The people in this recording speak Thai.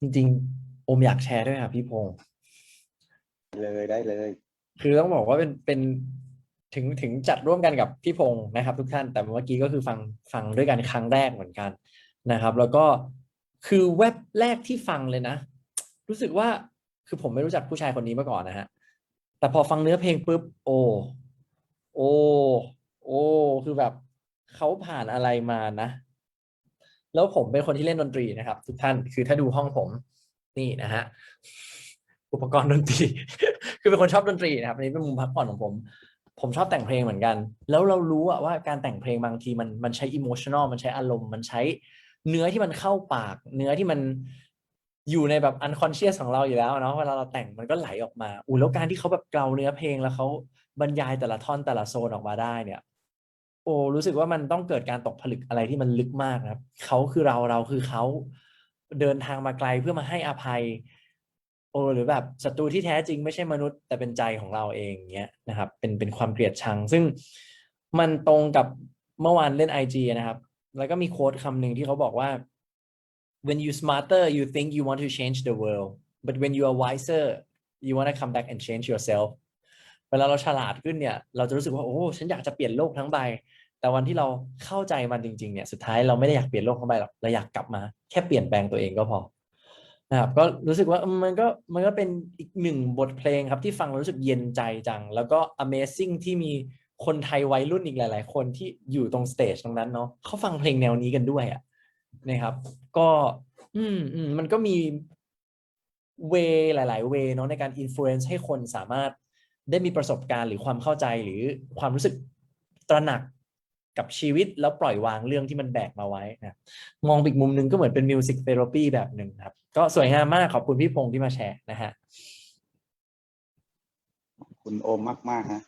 จริงๆ โอมอยากแชร์ด้วยครับพี่พงศ์เลยได้เลย คือต้องบอกว่าเป็นเป็นถึงถึงจัดร่วมกันกับพี่พงศ์นะครับ ทุกท่านแต่เมื่อกี้ก็คือฟังฟังด้วยกันครั้งแรกเหมือนกันนะครับ แล้วก็คือเว็บแรกที่ฟังเลยนะ รู้สึกว่าคือผมไม่รู้จักผู้ชายคนนี้มาก่อนนะฮะแต่พอฟังเนื้อเพลงปุ๊บโอ้โอ้โอ้คือแบบเขาผ่านอะไรมานะ แล้วผมเป็นคนที่เล่นดนตรีนะครับ ทุกท่านคือถ้าดูห้องผมนี่นะฮะอุปกรณ์ดนตรี คือเป็นคนชอบดนตรีนะครับอันนี้เป็นมุมพักผ่อนของผม ผมชอบแต่งเพลงเหมือนกัน แล้วเรารู้อะว่าการแต่งเพลงบางทีมันมันใช้อิโมชันอลมันใช้อารมณ์มันใช้เนื้อที่มันเข้าปาก เนื้อที่มันอยู่ในแบบอันคอนเชียสของเราอยู่แล้วเนาะเวลาเราแต่งมันก็ไหลออกมาอู้แล้วการที่เขาแบบเกลาเนื้อเพลงแล้วเขาบรรยายแต่ละท่อนแต่ละโซนออกมาได้เนี่ย อ้รู้สึกว่ามันต้องเกิดการตกผลึกอะไรที่มันลึกมากครับเขาคือเราเราคือเขาเดินทางมาไกลเพื่อมาให้อภัย โอหรือแบบศัตรูที่แท้จริงไม่ใช่มนุษย์ แต่เป็นใจของเราเองเงี้ยนะครับ เป็นเป็นความเกลียดชัง ซึ่งมันตรงกับเมื่อวานเล่น IG นะครับ แล้วก็มีโค้ดคำหนึ่งที่เขาบอกว่า when you smarter you think you want to change the world but when you are wiser you want to come back and change yourself เวลาเราฉลาดขึ้นเนี่ย เราจะรู้สึกว่าโอ้ฉันอยากจะเปลี่ยนโลกทั้งใบ แต่วันที่เราเข้าใจมันจริงๆเนี่ยสุดท้ายเราไม่ได้อยากเปลี่ยนโลกทั้งใบหรอกเราอยากกลับมา แค่เปลี่ยนแปลงตัวเองก็พอนะครับก็รู้สึกว่ามันก็มันก็เป็นอีกหนึ่งบทเพลงครับที่ฟังแล้วรู้สึกเย็นใจจัง แล้วก็ Amazing ที่มีคนไทยวัยรุ่นอีกหลาย ๆ คนที่อยู่ตรงสเตจตรงนั้นเนาะเขาฟังเพลงแนวนี้กันด้วยอะนะครับ ก็ อืมอืมมันก็มีเวหลาย ๆ เวเนาะในการอิ f ฟ u e n c e ให้คนสามารถ ได้มีประสบการณ์หรือความเข้าใจหรือความรู้สึกตระหนักกับชีวิตแล้วปล่อยวางเรื่องที่มันแบกมาไว้นะมองอีกมุมหนึ่งก็เหมือนเป็นมิวสิกเทอรปีแบบหนึ่งครับ ก็สวยงามมากขอบคุณพี่พงษ์ที่มาแชร์นะฮะ คุณโอมมากมากฮะ